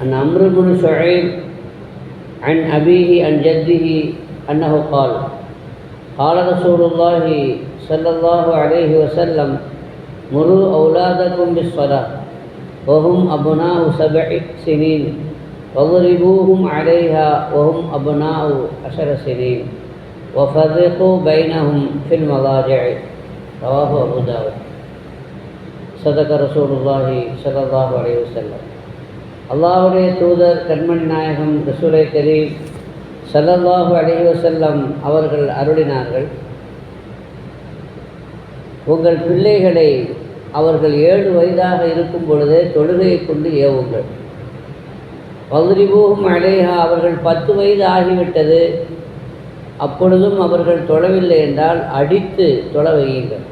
عن عمرو بن شعيب عن أبيه عن جده أنه قال قال رسول الله صلى الله عليه وسلم مروا أولادكم بالصلاة وهم أبناء سبع سنين واضربوهم عليها وهم أبناء عشر سنين وفرقوا بينهم في المضاجع. رواه أبو داود. صدق رسول الله صلى الله عليه وسلم. அல்லாஹுடைய தூதர் கண்மணி நாயகம் ரசூலை கரீம் சல்லல்லாஹு அலைவ செல்லம் அவர்கள் அருளினார்கள். உங்கள் பிள்ளைகளை அவர்கள் ஏழு வயதாக இருக்கும் பொழுதே தொழுகையை கொண்டு ஏவுங்கள். வகுரிபூகும் அலேஹா அவர்கள் பத்து வயது ஆகிவிட்டது. அப்பொழுதும் அவர்கள் தொழவில்லை என்றால் அடித்து தொழ வையுங்கள்.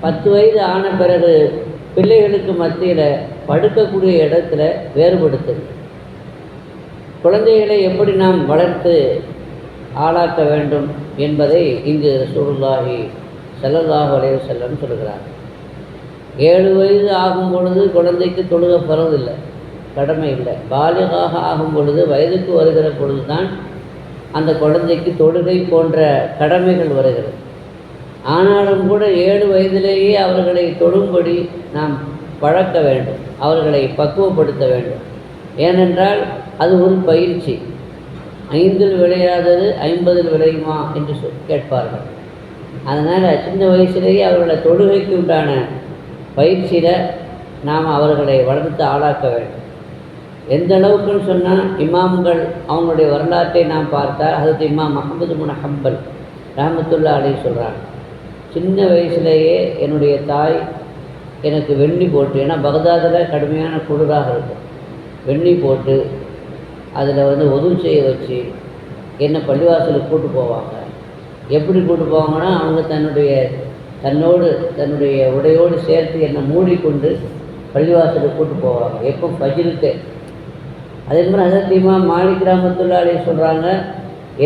பத்து வயது ஆன பிறகு பிள்ளைகளுக்கு மத்தியில் படுக்கக்கூடிய இடத்துல வேறுபடுத்துது குழந்தைகளை எப்படி நாம் வளர்த்து ஆளாக்க வேண்டும் என்பதை இங்கு ரசூலுல்லாஹி செல்லதாக வளைவு செல்லன்னு சொல்கிறார். ஏழு வயது ஆகும் பொழுது குழந்தைக்கு தொழுக பரவதில்லை கடமை இல்லை. பாலிகாக ஆகும் பொழுது வயதுக்கு வருகிற பொழுது தான் அந்த குழந்தைக்கு தொழுகை போன்ற கடமைகள் வருகிறது. ஆனாலும் கூட ஏழு வயதிலேயே அவர்களை தொடும்படி நாம் பழக்க வேண்டும். அவர்களை பக்குவப்படுத்த வேண்டும். ஏனென்றால் அது ஒரு பயிற்சி. ஐந்தில் விளையாதது ஐம்பதில் விளையுமா என்று சொல் கேட்பார்கள். அதனால் சின்ன வயசுலேயே அவர்களை தொழுகைக்கு உண்டான பயிற்சியில் நாம் அவர்களை வளர்த்து ஆளாக்க வேண்டும். எந்த அளவுக்குன்னு சொன்னால் இமாம்கள் அவங்களுடைய வரலாற்றை நாம் பார்த்தால் அதுக்கு இமாம் முகமது முன் ஹம்பல் ரஹமத்துல்லா அலி சொல்கிறாங்க சின்ன வயசுலேயே என்னுடைய தாய் எனக்கு வெண்ணி போட்டு ஏன்னா பகதாதில் கடுமையான குளிராக இருக்கும். வெண்ணி போட்டு அதில் வந்து உதவி செய்ய வச்சு என்னை பள்ளிவாசலுக்கு கூட்டு போவாங்க. எப்படி கூட்டு போவாங்கன்னா அவங்க தன்னுடைய தன்னோடு தன்னுடைய உடையோடு சேர்த்து என்னை மூடிக்கொண்டு பள்ளிவாசலுக்கு கூட்டு போவாங்க. எப்போ பஜிலுக்கு அதே மாதிரி அதற்கு இமாம் கிராமத்துள்ளாலே சொல்கிறாங்க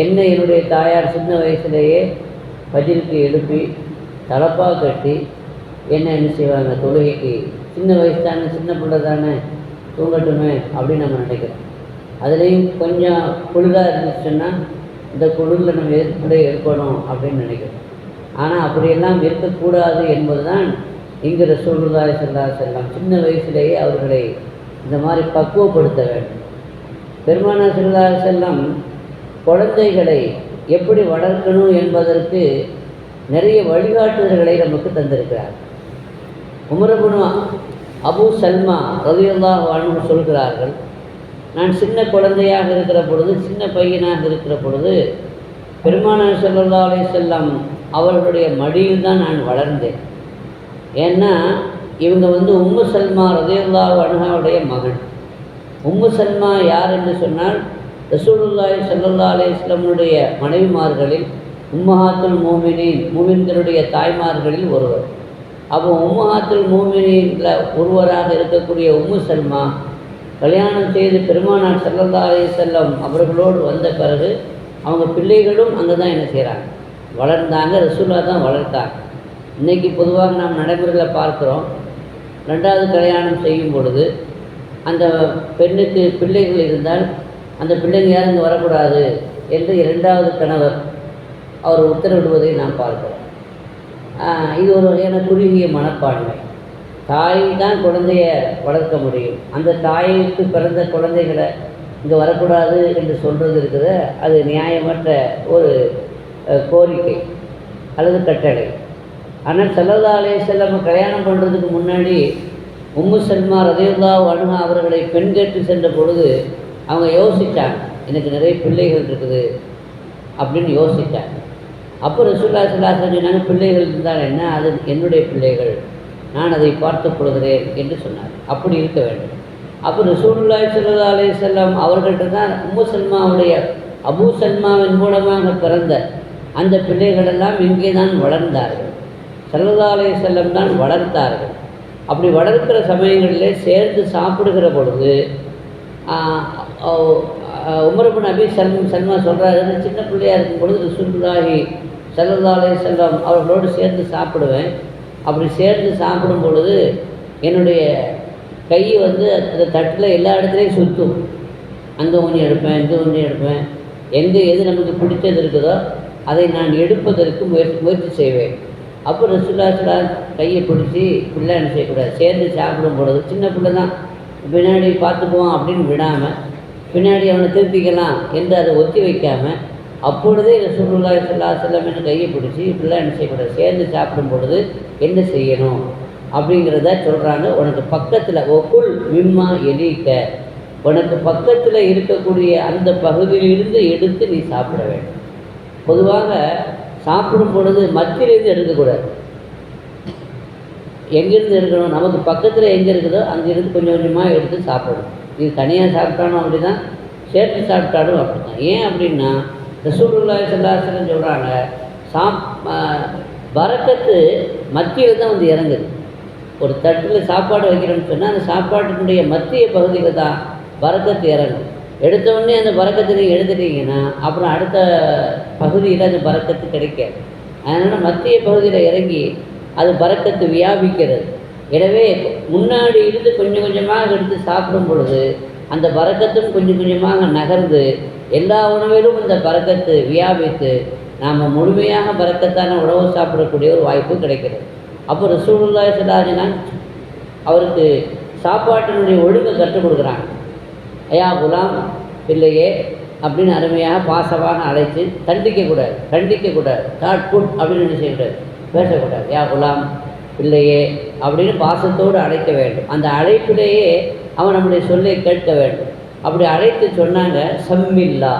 என்னை என்னுடைய தாயார் சின்ன வயசுலேயே ஃபஜிலுக்கு எழுப்பி தலப்பாக கட்டி என்ன என்ன செய்வாங்க? தொழுகைக்கு சின்ன வயசு தானே சின்ன பிள்ளை தானே தூங்கட்டுமே அப்படின்னு நம்ம நினைக்கிறோம். அதுலேயும் கொஞ்சம் குளிராக இருந்துச்சுன்னா இந்த குளிரில் நம்ம எதிர்ப்புடைய இருக்கணும் அப்படின்னு நினைக்கிறோம். ஆனால் அப்படியெல்லாம் இருக்கக்கூடாது என்பது தான் இங்கு ரசூலுல்லாஹி செல்லா செல்லாம் சின்ன வயசுலேயே அவர்களை இந்த மாதிரி பக்குவப்படுத்த வேண்டும். பெருமானா செல்லா செல்லம் குழந்தைகளை எப்படி வளர்க்கணும் என்பதற்கு நிறைய வழிகாட்டுதல்களை நமக்கு தந்திருக்கிறார். உமரபுனு அபு சல்மா ரலியல்லாஹு அன்ஹு சொல்கிறார்கள் நான் சின்ன குழந்தையாக இருக்கிற பொழுது சின்ன பையனாக இருக்கிற பொழுது பெருமானார் ஸல்லல்லாஹு செல்லம் அவர்களுடைய மடியில் தான் நான் வளர்ந்தேன். ஏன்னா இவங்க வந்து உம்மு சல்மா ரலியல்லாஹு அன்ஹாவுடைய மகன். உம்மு சல்மா யார் என்று சொன்னால் ரசூலுல்லாய் ஸல்லல்லாஹு அலே இஸ்லமுடைய மனைவிமார்களில் உம்மஹாத்துல் மூமினின் மூமின்களுடைய தாய்மார்களில் ஒருவர். அப்போ உம்மஹாத்துல் மூமினின்ல ஒருவராக இருக்கக்கூடிய உம்மு சல்மா கல்யாணம் செய்து பெருமானார் ஸல்லல்லாஹு செல்லம் அவர்களோடு வந்த பிறகு அவங்க பிள்ளைகளும் அங்கே தான் என்ன செய்கிறாங்க வளர்ந்தாங்க ரசூலா தான் வளர்த்தாங்க. இன்றைக்கி பொதுவாக நாம் நடைமுறையில் பார்க்குறோம். ரெண்டாவது கல்யாணம் செய்யும் பொழுது அந்த பெண்ணுக்கு பிள்ளைகள் இருந்தால் அந்த பிள்ளைங்க யாரும் இங்கே வரக்கூடாது என்று இரண்டாவது கணவர் அவர் உத்தரவிடுவதை நாம் பார்க்கிறோம். இது ஒரு வகையான குறுகிய மனப்பான்மை. தாய் தான் குழந்தைய வளர்க்க முடியும். அந்த தாய்க்கு பிறந்த குழந்தைகளை இங்கே வரக்கூடாது என்று சொல்கிறது இருக்கிற அது நியாயமற்ற ஒரு கோரிக்கை அல்லது கட்டளை. ஆனால் செல்லதாலே அலைஹி செல்லம் கல்யாணம் பண்ணுறதுக்கு முன்னாடி உம்மு சல்மா ரதையுல்லா அணுகா அவர்களை பெண் கேட்டு சென்ற பொழுது அவங்க யோசித்தாங்க எனக்கு நிறைய பிள்ளைகள் இருக்குது அப்படின்னு யோசித்தாங்க அப்போ ரசூல்லா சுல்லா சொன்னாங்க பிள்ளைகள் இருந்தால் என்ன? அது என்னுடைய பிள்ளைகள். நான் அதை பார்த்து கொள்கிறேன் என்று சொன்னார். அப்படி இருக்க வேண்டும். அப்போ ரசூல்லா சுல்லா அலி செல்லம் அவர்கள்ட்ட தான் உம்மு சல்மாவுடைய அபூ சல்மாவின் மூலமாக பிறந்த அந்த பிள்ளைகள் எல்லாம் இங்கே தான் வளர்ந்தார்கள். ஸல்லல்லாஹு அலி செல்லம் தான் வளர்த்தார்கள். அப்படி வளர்க்கிற சமயங்களிலே சேர்ந்து சாப்பிடுகிற பொழுது உமரபு நபி சல் சல்மா சொல்கிறாரு சின்ன பிள்ளையாக இருக்கும் பொழுது ரசூல்லாஹி செல்லந்தாலே செல்லம் அவர்களோடு சேர்ந்து சாப்பிடுவேன். அப்படி சேர்ந்து சாப்பிடும் பொழுது என்னுடைய கை வந்து அந்த தட்டில் எல்லா இடத்துலையும் சுற்றும் அந்த ஒன்றையும் எடுப்பேன் இந்த ஒன்று எடுப்பேன். எங்கே எது நமக்கு பிடிச்சது இருக்குதோ அதை நான் எடுப்பதற்கு முயற்சி முயற்சி செய்வேன். அப்போ ரசுல்லாஸ்லா கையை பிடிச்சி பிள்ளை என்ன செய்யக்கூடாது? சேர்ந்து சாப்பிடும் பொழுது சின்ன பிள்ளை தான். பின்னாடி பார்த்துக்குவோம் அப்படின்னு விடாமல் பின்னாடி அவனை திருத்திக்கலாம் என்று அதை ஒத்தி வைக்காமல் அப்பொழுதே ரசூலுல்லா சொல்லா செல்லம் கையை பிடிச்சி இப்படிலாம் என்ன செய்யக்கூடாது? சேர்ந்து சாப்பிடும் பொழுது என்ன செய்யணும்? அப்படிங்கிறத சொல்கிறாங்க உனக்கு பக்கத்தில் ஒக்குள் மிம்மா எலிக்க. உனக்கு பக்கத்தில் இருக்கக்கூடிய அந்த பகுதியிலிருந்து எடுத்து நீ சாப்பிட வேண்டும். பொதுவாக சாப்பிடும் பொழுது மத்தியிலேருந்து எடுக்கக்கூடாது. எங்கேருந்து எடுக்கணும்? நமக்கு பக்கத்தில் எங்கே இருக்குதோ அங்கேருந்து கொஞ்சம் கொஞ்சமாக எடுத்து சாப்பிடணும். இது தனியாக சாப்பிட்டாலும் அப்படி தான் சேர்த்து சாப்பிட்டாலும் அப்படி தான் ஏன் அப்படின்னா ரசூலுல்லாஹி சல்லாஹலம் சொல்கிறாங்க சாப் பறக்கத்து மத்தியில் தான் வந்து இறங்குது. ஒரு தட்டில் சாப்பாடு வைக்கிறோம்னு சொன்னால் அந்த சாப்பாட்டினுடைய மத்திய பகுதியில் தான் பறக்கத்து இறங்கும். எடுத்தோடனே அந்த பறக்கத்தை நீங்கள் எடுத்துட்டீங்கன்னா அப்புறம் அடுத்த பகுதியில் அந்த பறக்கத்து கிடைக்காது. அதனால் மத்திய பகுதியில் இறங்கி அது பறக்கத்து வியாபிக்கிறது. எனவே முன்னாடி இருந்து கொஞ்சம் கொஞ்சமாக எடுத்து சாப்பிடும் பொழுது அந்த பறக்கத்தும் கொஞ்சம் கொஞ்சமாக நகர்ந்து எல்லா உணவிலும் இந்த பறக்கத்து வியாபித்து நாம் முழுமையாக பறக்கத்தான உணவு சாப்பிடக்கூடிய ஒரு வாய்ப்பு கிடைக்கிறது. அப்போ ரசூலுல்லாஹி சொல்லாதுன்னா அவருக்கு சாப்பாட்டினுடைய ஒழுங்கை கற்றுக் கொடுக்குறாங்க. ஐயா குலாம் பிள்ளையே அப்படின்னு அருமையாக பாசமாக அழைத்து தண்டிக்கக்கூடாது கண்டிக்கக்கூடாது தாட் குட் அப்படின்னு என்ன செய்யக்கூடாது பேசக்கூடாது யா குலாம் பிள்ளையே அப்படின்னு பாசத்தோடு அழைக்க வேண்டும். அந்த அழைப்பிலேயே அவன் நம்முடைய சொல்லை கேட்க வேண்டும். அப்படி அழைத்து சொன்னாங்க சம்மில்லா.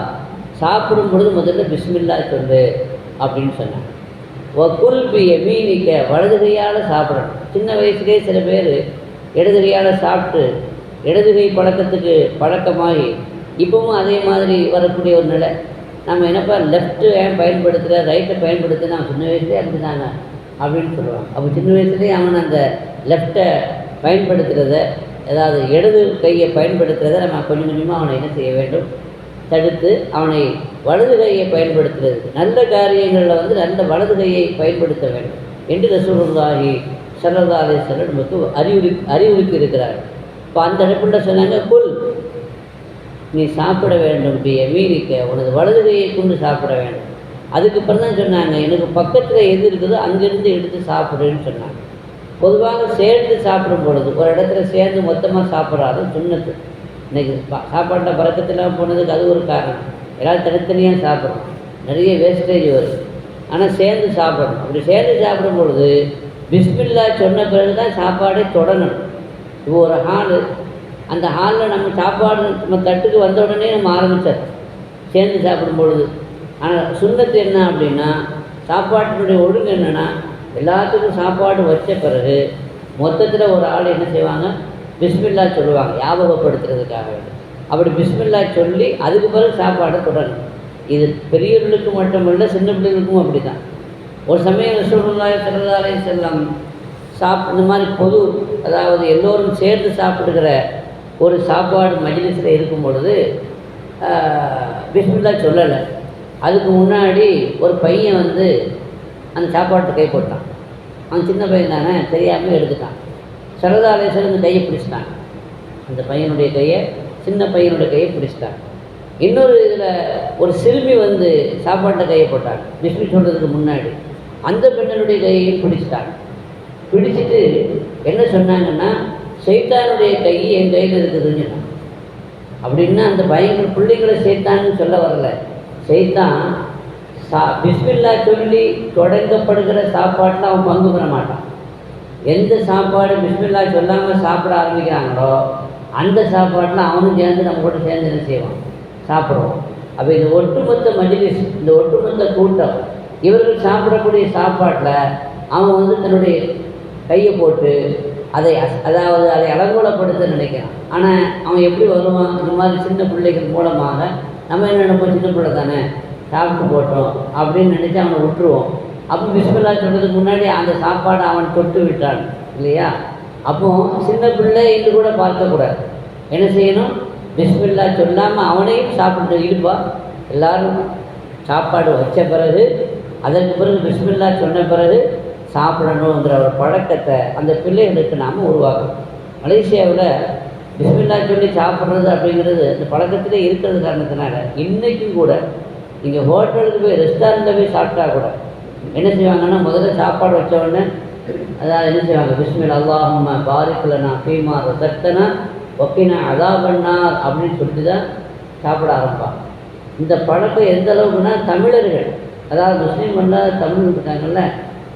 சாப்பிடும் பொழுது முதல்ல பிஸ்மில்லா சொல்லு அப்படின்னு சொன்னாங்க. ஒக்குல் பி எமீனிக்க வலது கையால் சாப்பிடணும். சின்ன வயசுலேயே சில பேர் இடது கையால் சாப்பிட்டு இடது கை பழக்கத்துக்கு பழக்கமாகி இப்பவும் அதே மாதிரி வரக்கூடிய ஒரு நிலை. நம்ம என்னப்பா லெஃப்ட்டு ஏன் பயன்படுத்துகிற ரைட்டை பயன்படுத்த நான் சின்ன வயசுலேயே அப்படிதாங்க அப்படின்னு சொல்லுவாங்க. அப்போ சின்ன வயசுலேயே அவன் அந்த லெஃப்ட்டை பயன்படுத்துகிறத ஏதாவது இடது கையை பயன்படுத்துகிறத நம்ம கொஞ்சம் கொஞ்சமாக அவனை என்ன செய்ய வேண்டும்? தடுத்து அவனை வலது கையை பயன்படுத்துறது. நல்ல காரியங்களில் வந்து நல்ல வலது கையை பயன்படுத்த வேண்டும். என்று ரசூலுல்லாஹி ஸல்லல்லாஹு அலைஹி நமக்கு அறிவுரி அறிவுறுத்தி இருக்கிறார் இப்போ அந்த இடத்துல சொன்னாங்க குல் நீ சாப்பிட வேண்டும் பி மீறிக்க உனது வலது கையை கொண்டு சாப்பிட வேண்டும். அதுக்கப்புறம் தான் சொன்னாங்க எனக்கு பக்கத்தில் எது இருக்குதோ அங்கேருந்து எடுத்து சாப்பிடுன்னு சொன்னாங்க. பொதுவாக சேர்ந்து சாப்பிடும் பொழுது ஒரு இடத்துல சேர்ந்து மொத்தமாக சாப்பிட்றாரு சுண்ணத்து. இன்னைக்கு பா சாப்பாட்டில் பறக்கத்தில் போனதுக்கு அது ஒரு காரணம். எல்லாரும் தனித்தனியாக சாப்பிட்றோம். நிறைய வேஸ்டேஜ் வருது. ஆனால் சேர்ந்து சாப்பிடணும். அப்படி சேர்ந்து சாப்பிடும் பொழுது பிஸ்மில்லா சொன்ன பிறகு தான் சாப்பாடே தொடங்கணும். இப்போ ஒரு ஹாலு அந்த ஹாலில் நம்ம சாப்பாடு நம்ம தட்டுக்கு வந்த உடனே நம்ம ஆரம்பித்தோம் சேர்ந்து சாப்பிடும் பொழுது. ஆனால் சுண்ணத்து என்ன அப்படின்னா சாப்பாட்டினுடைய ஒழுங்கு என்னென்னா எல்லாத்துக்கும் சாப்பாடு வச்ச பிறகு மொத்தத்தில் ஒரு ஆள் என்ன செய்வாங்க? பிஸ்மில்லா சொல்லுவாங்க ஞாபகப்படுத்துறதுக்காக வேண்டி. அப்படி பிஸ்மில்லா சொல்லி அதுக்கு பிறகு சாப்பாடை தொடரணும் இது பெரியவர்களுக்கு மட்டுமல்ல சின்ன பிள்ளைகளுக்கும் அப்படி தான் ஒரு சமயம் சூழ்நிலை திறந்தாலே அலைஹி சாப் இந்த மாதிரி பொது அதாவது எல்லோரும் சேர்ந்து சாப்பிடுகிற ஒரு சாப்பாடு மஜிலிஸில் இருக்கும் பொழுது பிஸ்மில்லா சொல்லலை. அதுக்கு முன்னாடி ஒரு பையன் வந்து அந்த சாப்பாட்டை கை போட்டான். அவன் சின்ன பையன் தானே தெரியாமல் எடுத்துட்டான். சரதாலேசன் இந்த கையை பிடிச்சிட்டான். அந்த பையனுடைய கையை சின்ன பையனுடைய கையை பிடிச்சிட்டான். இன்னொரு இதில் ஒரு சிறுமி வந்து சாப்பாட்டை கையை போட்டாங்க. பிஸ்மி சொல்கிறதுக்கு முன்னாடி. அந்த பெண்ணனுடைய கையையும் பிடிச்சிட்டாங்க பிடிச்சிட்டு என்ன சொன்னாங்கன்னா சைத்தானுடைய கை என் கையில் இருக்குதுன்னு சொன்னாங்க. அப்படின்னா அந்த பையன் பிள்ளைங்களை சைத்தான்னு சொல்ல வரல. சைத்தான் சா பிஸ்மில்லா சொல்லி தொடங்கப்படுகிற சாப்பாட்டில் அவன் பங்கு பெற மாட்டான். எந்த சாப்பாடு பிஸ்மில்லா சொல்லாமல் சாப்பிட ஆரம்பிக்கிறாங்களோ அந்த சாப்பாட்டில் அவனும் சேர்ந்து நம்ம கூட சேர்ந்து என்ன செய்வான்? சாப்பிடுவோம். அப்போ இந்த ஒட்டுமொத்த மஜிலிஸ் இந்த ஒட்டுமொத்த கூட்டம் இவர்கள் சாப்பிடக்கூடிய சாப்பாட்டில் அவன் வந்து தன்னுடைய கையை போட்டு அதை அதாவது அதை அலங்கோலப்படுத்த நினைக்கிறான். ஆனால் அவன் எப்படி வருவான்? இந்த மாதிரி சின்ன பிள்ளைகள் மூலமாக நம்ம என்ன நினைப்போம்? சின்ன பிள்ளை தானே? சாப்பிட்டு போட்டோம் அப்படின்னு நினச்சி அவனை விட்டுருவோம். அப்போ பிஸ்மில்லா சொல்கிறதுக்கு முன்னாடி அந்த சாப்பாடை அவன் தொட்டு விட்டான் இல்லையா? அப்போ சின்ன பிள்ளை என்று கூட பார்க்கக்கூடாது என்ன செய்யணும்? பிஸ்மில்லா சொல்லாமல் அவனையும் சாப்பிட்டு இருப்பா எல்லாரும் சாப்பாடு வச்ச பிறகு அதற்கு பிறகு பிஸ்மில்லா சொன்ன பிறகு சாப்பிடணுங்கிற ஒரு பழக்கத்தை அந்த பிள்ளைகளுக்கு நாம் உருவாக்கணும். மலேசியாவில் பிஸ்மில்லா சொல்லி சாப்பிட்றது அப்படிங்கிறது அந்த பழக்கத்திலே இருக்கிறது காரணத்தினால இன்றைக்கும் கூட நீங்கள் ஹோட்டலுக்கு போய் ரெஸ்டாரண்ட்டில் போய் சாப்பிட்டா கூட என்ன செய்வாங்கன்னா முதல்ல சாப்பாடு வச்ச உடனே அதாவது என்ன செய்வாங்க? பிஸ்மில் அல்லாஹும்ம பாரிக்கலனா ஃபீமா ரசக்தனா ஒக்கினா அதா பண்ணார் அப்படின்னு சொல்லிட்டு தான் சாப்பிட ஆரம்பிப்பாங்க. இந்த பழக்கம் எந்த அளவுக்குன்னா தமிழர்கள் அதாவது முஸ்லீம் பண்ணால் தமிழ் இருக்காங்கல்ல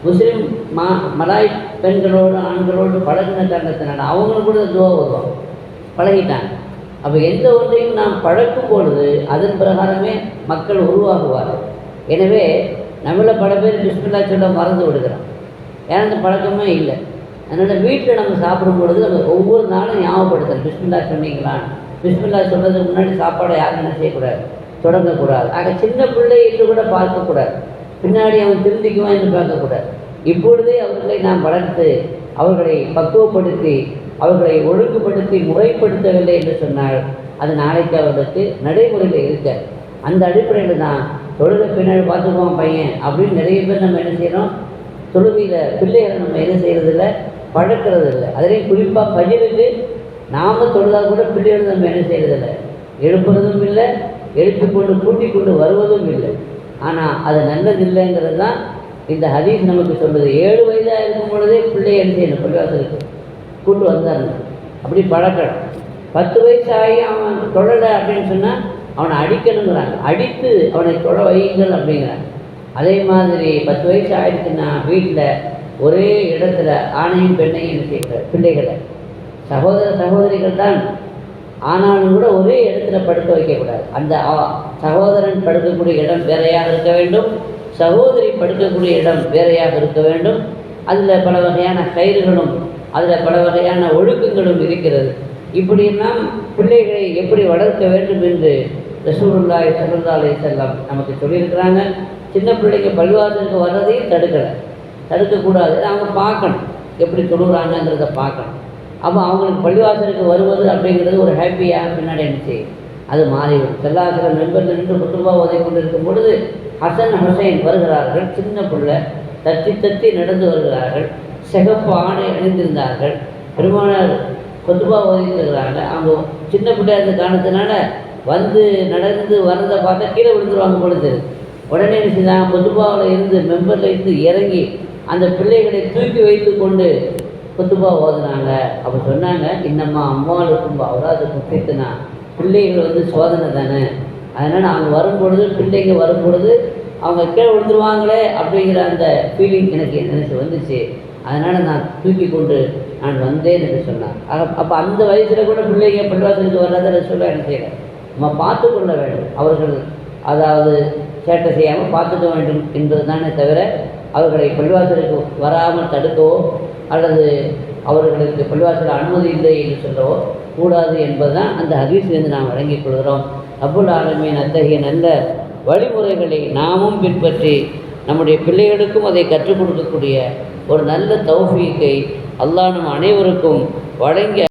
முஸ்லீம் மா மலாய் பெண்களோடு ஆண்களோடு பழகின காரணத்தினால அவங்களும் கூட துவா வருவாங்க. பழகிட்டாங்க. அப்போ எந்த ஒன்றையும் நாம் பழக்கும் பொழுது அதன் பிரகாரமே மக்கள் உருவாகுவார்கள். எனவே நம்மள பல பேர் பிஸ்மில்லா சொல்ல மறந்து விடுகிறோம் ஏன்னா அந்த பழக்கமே இல்லை? அதனால் வீட்டில் நம்ம சாப்பிடும் பொழுது நம்ம ஒவ்வொரு நாளும் ஞாபகப்படுத்தல். பிஸ்மில்லா சொன்னீங்களான்னு பிஸ்மில்லா சொல்கிறதுக்கு முன்னாடி சாப்பாடை யாரும் என்ன செய்யக்கூடாது? தொடங்கக்கூடாது. ஆக சின்ன பிள்ளை என்று கூட பார்க்கக்கூடாது. பின்னாடி அவன் திருந்திக்குவான் என்று பார்க்கக்கூடாது. இப்பொழுதே அவர்களை நாம் வளர்த்து அவர்களை பக்குவப்படுத்தி அவர்களை ஒழுங்குபடுத்தி முறைப்படுத்தவில்லை என்று சொன்னால் அது நாளைக்கு அவர்களுக்கு நடைமுறையில் இருக்க. அந்த அடிப்படையில் தான் தொழுத பின்னாடி பார்த்துக்குவான் பையன் அப்படின்னு நிறைய பேர் நம்ம என்ன செய்கிறோம் தொழுகையில் பிள்ளைகளை நம்ம என்ன செய்கிறதில்ல பழக்கிறது இல்லை அதுலேயும் குறிப்பாக பயிருக்கு நாம தொழுதாக கூட பிள்ளைகளை நம்ம என்ன செய்கிறதில்லை எழுப்புறதும் இல்லை எழுப்பி கொண்டு கூட்டி கொண்டு வருவதும் இல்லை. ஆனால் அது நல்லது இல்லைங்கிறது தான் இந்த ஹதீஸ் நமக்கு சொல்லுது. ஏழு வயதாக இருக்கும் பொழுதே பிள்ளை என்ன செய்யணும்? பள்ளிவாசலுக்கு கூட்டு வந்தாருங்க அப்படி பழக்கம். பத்து வயசு ஆகி அவன் தொழலை அப்படின்னு சொன்னால் அவனை அடிக்கணுங்கிறாங்க. அடித்து அவனை தொழ வையுங்கள் அப்படிங்கிறாங்க. அதே மாதிரி பத்து வயசு ஆயிடுச்சுன்னா வீட்டில் ஒரே இடத்துல ஆணையும் பெண்ணையும் என்ன பிள்ளைகளை. சகோதர சகோதரிகள் தான். ஆனாலும் கூட ஒரே இடத்துல படுக்க வைக்கக்கூடாது. அந்த சகோதரன் படுக்கக்கூடிய இடம் வேறையாக இருக்க வேண்டும். சகோதரி படுக்கக்கூடிய இடம் வேறையாக இருக்க வேண்டும். அதில் பல வகையான கயிறுகளும் அதில் பல வகையான ஒழுக்கங்களும் இருக்கிறது. இப்படியெல்லாம் பிள்ளைகளை எப்படி வளர்க்க வேண்டும் என்று ரசூருல்லாய் ஸல்லல்லாஹு அலைஹி நமக்கு சொல்லியிருக்கிறாங்க. சின்ன பிள்ளைங்க பள்ளிவாசலுக்கு வர்றதையும் தடுக்கலை. தடுக்கக்கூடாது. அவங்க பார்க்கணும். எப்படி தொழுகிறாங்கங்கிறத பார்க்கணும். அப்போ அவங்களுக்கு பள்ளிவாசலுக்கு வருவது அப்படிங்கிறது ஒரு ஹாப்பியாக பின்னாடி இருந்துச்சு. அது மாறிவிடும். செல்லாசிரம் நண்பர்கள் நின்று குத்துபா உதவி கொண்டிருக்கும் பொழுது ஹசன் ஹுசைன் வருகிறார்கள். சின்ன பிள்ளை தத்தி தத்தி நடந்து வருகிறார்கள். சிகப்பு ஆடை அணிந்திருந்தார்கள். பெருமானார் கொத்துபா ஓதித்திருக்கிறாங்க அவங்க சின்ன பிள்ளையா இருந்த காரணத்தினால வந்து நடந்து வரதை பார்த்தா கீழே விழுந்துருவாங்க பொழுது உடனே என்ன செஞ்சாங்க கொத்துபாவில் இருந்து மெம்பரில் இருந்து இறங்கி அந்த பிள்ளைகளை தூக்கி வைத்து கொண்டு குத்துபா ஓதுனாங்க. அப்போ சொன்னாங்க இன்னம்மா அம்மாவுக்கும் அவராது குத்தித்துனா பிள்ளைகள் வந்து சோதனை தானே. அதனால் அவங்க வரும்பொழுது பிள்ளைங்க வரும்பொழுது அவங்க கீழே விழுந்துருவாங்களே அப்படிங்கிற அந்த ஃபீலிங் எனக்கு எனக்கு வந்துச்சு. அதனால் நான் தூக்கி கொண்டு நான் வந்தேன் என்று சொன்னார். அப்போ அந்த வயசில் கூட பிள்ளைங்க பள்ளிவாசலுக்கு வராத சொல்ல என்ன செய்யலை. நம்ம பார்த்து கொள்ள வேண்டும். அவர்கள் அதாவது சேட்டை செய்யாமல் பார்த்துக்க வேண்டும் என்பது தானே தவிர அவர்களை பள்ளிவாசலுக்கு வராமல் தடுக்கவோ அல்லது அவர்களுக்கு பள்ளிவாசல் அனுமதி இல்லை என்று சொல்லவோ கூடாது என்பதுதான் அந்த ஹதீஸிலிருந்து நாம் வழங்கிக் கொள்கிறோம். அபுல் ஆலமின் அத்தகைய நல்ல வழிமுறைகளை நாமும் பின்பற்றி நம்முடைய பிள்ளைகளுக்கும் அதை கற்றுக் கொடுக்கக்கூடிய ஒரு நல்ல தௌஃபீக்கை அல்லாஹ் நம் அனைவருக்கும் வழங்கி